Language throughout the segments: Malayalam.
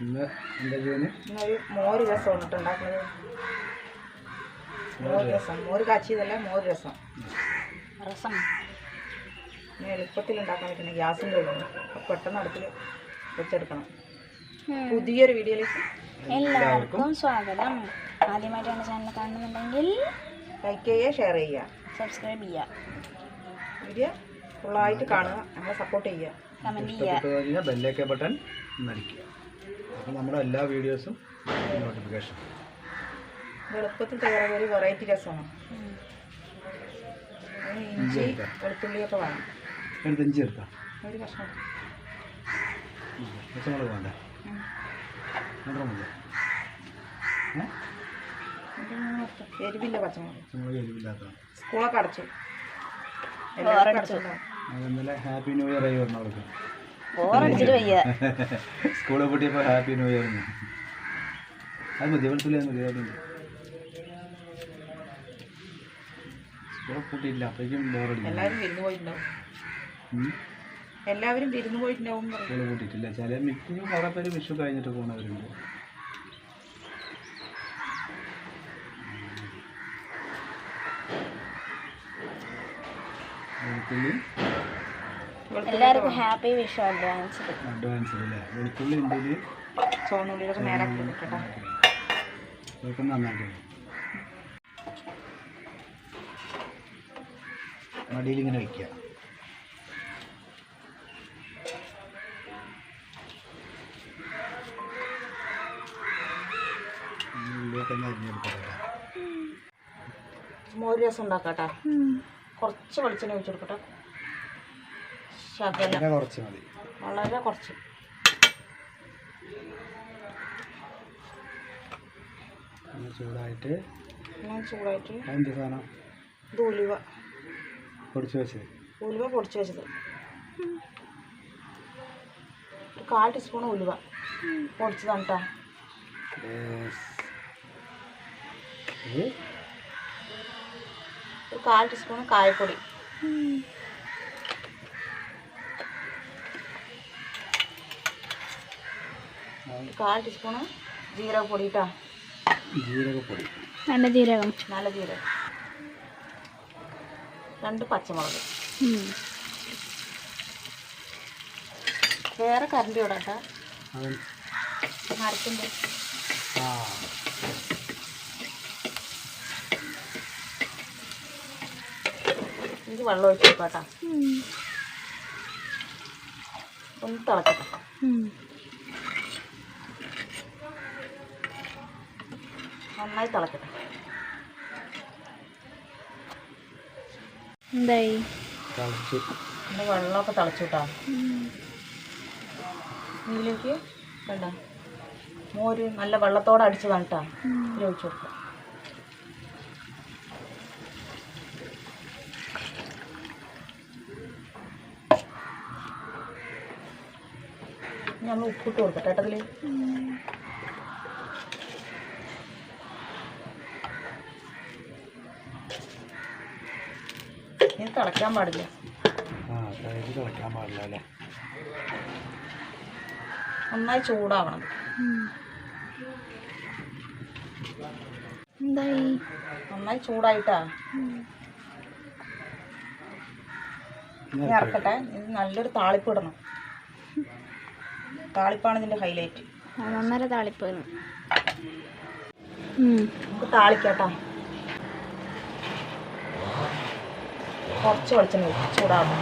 ഇന്നൊരു മോര് രസമാണ് കേട്ടോ ഉണ്ടാക്കുന്നത്. മോര് രസം. മോര് കാച്ചിയതല്ല മോര് രസം. രസം. ഇനി എളുപ്പത്തിൽ ഉണ്ടാക്കാൻ പറ്റുന്ന ഗ്യാസിന്റെ അപ്പോൾ പെട്ടെന്ന് അടുപ്പിൽ വെച്ചെടുക്കണം. പുതിയൊരു വീഡിയോയിലേക്ക് എല്ലാവർക്കും സ്വാഗതം. ആദ്യമായിട്ടാണ് ചാനൽ കാണുന്നുണ്ടെങ്കിൽ ലൈക്ക് ചെയ്യുക ഷെയർ ചെയ്യുക. സബ്സ്ക്രൈബ് ചെയ്യുക. വീഡിയോ ഫുള്ളായിട്ട് കാണുക. നമ്മളെ സപ്പോർട്ട് ചെയ്യുക. കമന്റ് ചെയ്യുക. ഇഷ്ടപ്പെട്ടു കഴിഞ്ഞാൽ ബെല്ലേക്കെ ബട്ടൺ നടിക്കുക. അപ്പോൾ നമ്മുടെ എല്ലാ വീഡിയോസും നോട്ടിഫിക്കേഷൻ എളുപ്പത്തിൽ തയ്യാറായ ഒരു വെറൈറ്റി രസമാണ്. ഇഞ്ചി വെളുത്തുള്ളിയൊക്കെ വേണം. എടുത്ത്? ഇഞ്ചി എടുത്താൽ ഒരു കഷ്ണം. പച്ചമുളക് വേണ്ട. രണ്ടെണ്ണം. എരിവില്ല പച്ചമുളക്. പച്ചമുളക് എരിവില്ലാത്ത സ്കൂളൊക്കെ അടച്ചു. എല്ലാവരും ഹാപ്പി ന്യൂ ഇയർ ആയി അവർക്ക് വയ്യ. സ്കൂളിൽ പൂട്ടിയപ്പോൾ ഹാപ്പി ന്യൂ ഇയർ അത് മതി വെളുത്തുള്ളി അത് മതി അതുണ്ട് സ്കൂളിൽ പൂട്ടിയില്ല അപ്പോഴേക്കും ബോറടിക്കും എല്ലാവരും വിരുന്ന് പോയിട്ടുണ്ടാവും എല്ലാവരും വിരുന്ന് പോയിട്ടുണ്ടാവും എന്ന് പറയും. സ്കൂളിൽ പൂട്ടിയിട്ടില്ല. ചില മിക്കും കുറേ പേര് വിഷു കഴിഞ്ഞിട്ട് പോകുന്നവരുണ്ട്. വെളുത്തുള്ളി എല്ലാവർക്കും ഹാപ്പി വിഷു അഡ്വാൻസ് അഡ്വാൻസ് അല്ലേ? വെളുത്തുള്ളി ഉണ്ടെങ്കിൽ ചുവന്നുള്ളിയൊക്കെ നേരാക്കി വെക്കട്ടെ. ഇതൊക്കെ നന്നാക്കി മടിയിലിങ്ങനെ വയ്ക്കുക മോര് രസം ഉണ്ടാക്കട്ടെ. കുറച്ച് വെളിച്ചെണ്ണ ഒഴിച്ചു കൊടുക്കട്ടെ. ശകലം. കുറച്ച് മതി. വളരെ കുറച്ച്. ചൂടായിട്ട് ചൂടായിട്ട് അതിന്റെ സാധനം? ഇത് ഉലുവ. പൊടിച്ച് വെച്ചത്. ഉലുവ പൊടിച്ച് വെച്ചത്. ഒരു കാൽ ടീസ്പൂൺ ഉലുവ പൊടിച്ചതാണ് കേട്ടോ. ഒരു കാൽ ടീസ്പൂൺ കായപ്പൊടി. കാൽ ടീസ്പൂൺ ജീരകപ്പൊടി കേട്ടോ ജീരകപ്പൊടി നല്ല ജീരകം. നല്ല ജീരകം. രണ്ട് പച്ചമുളക്. വേറെ കറണ്ട് വിടാം കേട്ടോ മരത്തിന്റെ ആ. ഇത് വെള്ളം ഒഴിച്ചു കേട്ടോ ഒന്ന് തിളക്കട്ടെ. നന്നായി തിളക്കട്ടെ. എന്തായി? വെള്ളമൊക്കെ തിളച്ചു കേട്ടോ ഇതിലേക്ക് വേണ്ട. മോര് നല്ല വെള്ളത്തോടെ അടിച്ചതാണ് കേട്ടോ ഇതിൽ ഒഴിച്ച് കൊടുക്കുക ഇനി നമ്മൾ ഉപ്പിട്ട് കൊടുക്കട്ടെ കേട്ടോ തിളയ്ക്കാൻ പാടില്ല. ആ തൈര് തിളയ്ക്കാൻ പാടില്ല അല്ലേ? നന്നായി ചൂടാവണം. എന്തായി? നന്നായി ചൂടായിട്ടാ. ഇനി ഇറക്കട്ടെ ഇത് നല്ലൊരു താളിപ്പ് ഇടണം. താളിപ്പാണ് ഇതിന്റെ ഹൈലൈറ്റ് നന്നര താളിപ്പ് നമുക്ക് താളിക്കാട്ടാ കുറച്ച് വെളിച്ചെണ്ണ ഒഴിച്ച് ചൂടാവണം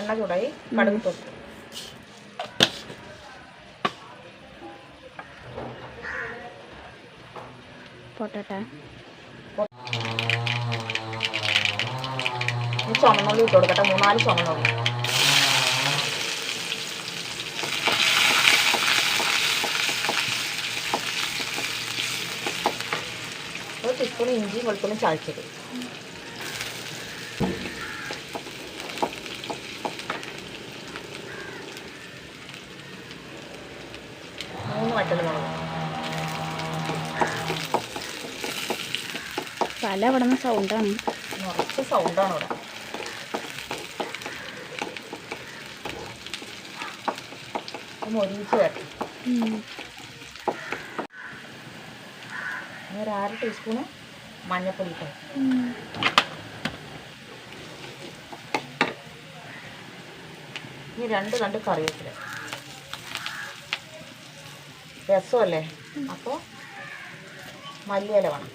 എണ്ണ ചൂടായി കടുക് തൊട്ട് പൊട്ടട്ടെ. ചുമന്നുള്ളി ഇട്ട് കൊടുക്കട്ടെ. മൂന്നാൽ ചുമന്നുള്ളി വെളുത്തുള്ളി ഇഞ്ചി വെളുത്തുള്ളി ചതച്ചത്. മൂന്ന് വട്ടൽ മുളക്. പല അവിടെ നിന്ന് സൗണ്ടാണ്. കുറച്ച് സൗണ്ടാണ് ഇവിടെ. ഒരുമിച്ച് വരട്ടെ. ഒരു അര ടീസ്പൂണ് മഞ്ഞൾപ്പൊടി ഇട്ടോ. ഇനി രണ്ട് രണ്ട് കറിവേപ്പില. രസമല്ലേ? അപ്പോൾ മല്ലിയില വേണം.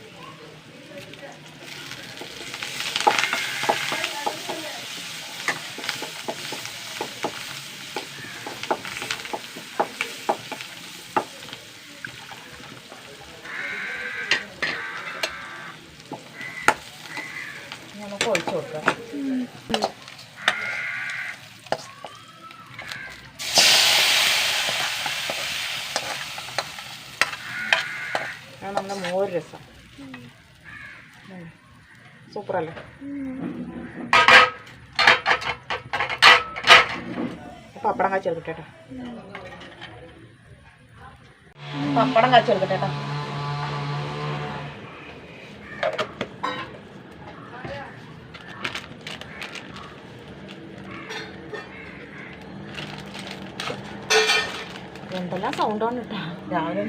നമുക്ക് ഒഴിച്ചു കൊടുക്കാം. നമ്മുടെ മോര് രസം. സൂപ്പറല്ലേ? പപ്പടം കാച്ചെടുക്കട്ടെ കേട്ടോ. പപ്പടം കാച്ചെടുക്കട്ടെ കേട്ടോ എന്തെല്ലാം സൗണ്ടാണ് കേട്ടോ രാവിലെ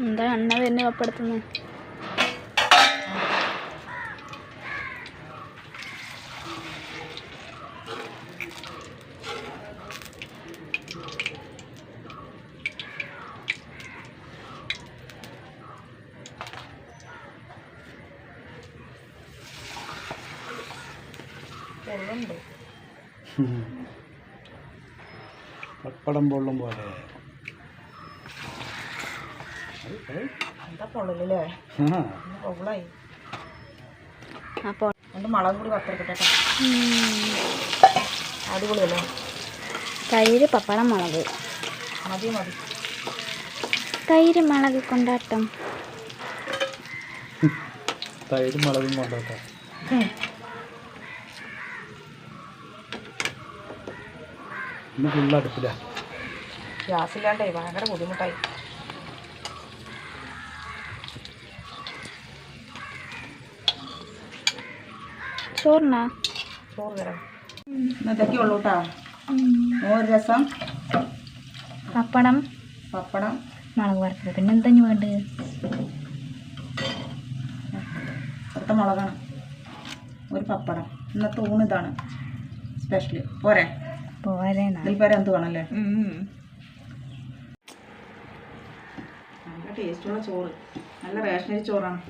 എന്താ എണ്ണ തന്നെ കപ്പെടുത്തുന്നത് പൊള്ളുണ്ട്. പപ്പടം പൊള്ളും പോലെ. എന്താ പൊള്ളലല്ലേ? ആ പൊള്ളായി. അപ്പോൾ രണ്ട് മുളക് കൂടി പത്തെടുക്കട്ടെ അടിപൊളിയല്ലേ? തൈര് പപ്പടം മുളക്. മതി മതി. തൈര് മുളക് കൊണ്ടാട്ടം. തൈര് മുളകും കൊണ്ടോട്ടെ. ഇന്ന് ഫുള്ള് അടുപ്പില്ല ഗ്യാസ് ഇല്ലാണ്ടേ ഭയങ്കര ബുദ്ധിമുട്ടായി. ചോറിനാ? ചോറ് തരാം. ഇന്നത്തേക്ക് ഉള്ളൂ കേട്ടോ മോര് രസം. പപ്പടം. പപ്പടം. മുളക് വറുത്തത്. പിന്നെ എന്താ ഇനി വേണ്ടത്? അടുത്ത മുളകാണ്. ഒരു പപ്പടം. ഇന്നത്തെ ഊണ് ഇതാണ്. സ്പെഷ്യൽ പോരെ. വേണമല്ലേ നല്ല ടേസ്റ്റുള്ള ചോറ്. നല്ല റേഷനരി ചോറാണ്.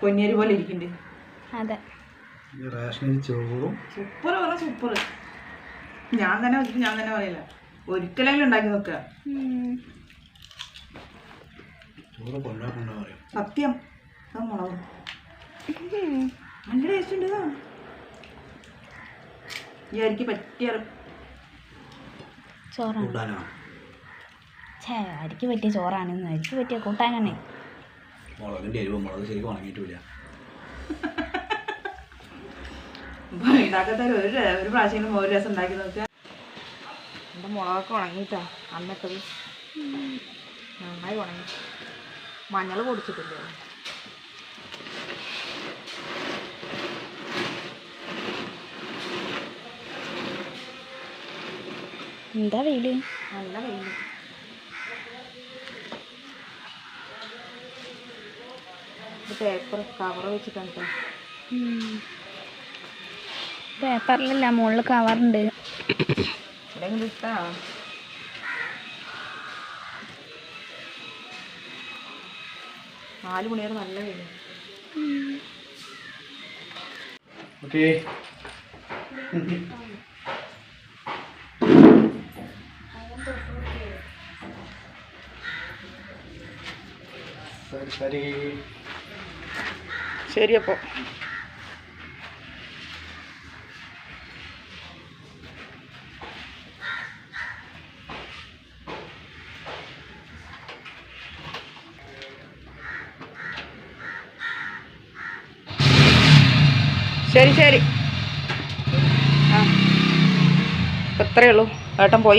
പൊന്നിയരി പോലെ ഇരിക്കുന്നുണ്ട് അതെ. റേഷനരി ചോറും സൂപ്പർ പറഞ്ഞ സൂപ്പർ. ഞാൻ തന്നെ വെച്ചിട്ട് ഞാൻ തന്നെ പറയില്ല. ഒരിക്കലെങ്കിലും ഉണ്ടാക്കി നോക്കുക. സത്യം. മുളക്. നല്ല ടേസ്റ്റ് ഉണ്ട് ഈ പറ്റിയ ചോറാണ്. ഛേ അരിക്ക് പറ്റിയ ചോറാണ്. അരിക്ക് പറ്റിയ കൂട്ടാനാണേ. മുളകിന്റെ എരിവ് മുളക് ശരിക്കും ഉണങ്ങിയിട്ടില്ല. ഉണ്ടാക്കാത്ത ഒരു ഒരു പ്രാവശ്യം ഒരു രസം ഉണ്ടാക്കി നോക്കുക എന്റെ മുളകൊക്കെ ഉണങ്ങിയിട്ടാ അന്നിട്ടത്. നന്നായി ഉണങ്ങി. മഞ്ഞൾ പൊടിച്ചിട്ടില്ലേ? എന്താ വെയിൽ? നല്ല വെയിൽ പേപ്പർ കവർ വെച്ചിട്ടുണ്ട്. പേപ്പറിലല്ല മുകളിൽ കവറുണ്ട് ഇട്ടാ? നാല് മണിവരെ നല്ല വെയിൽ okay സരി സരി ശരി അപ്പോൾ ശരി ശരി ആ ഇപ്പം ഇത്രയേ ഉള്ളൂ ഏട്ടൻ പോയി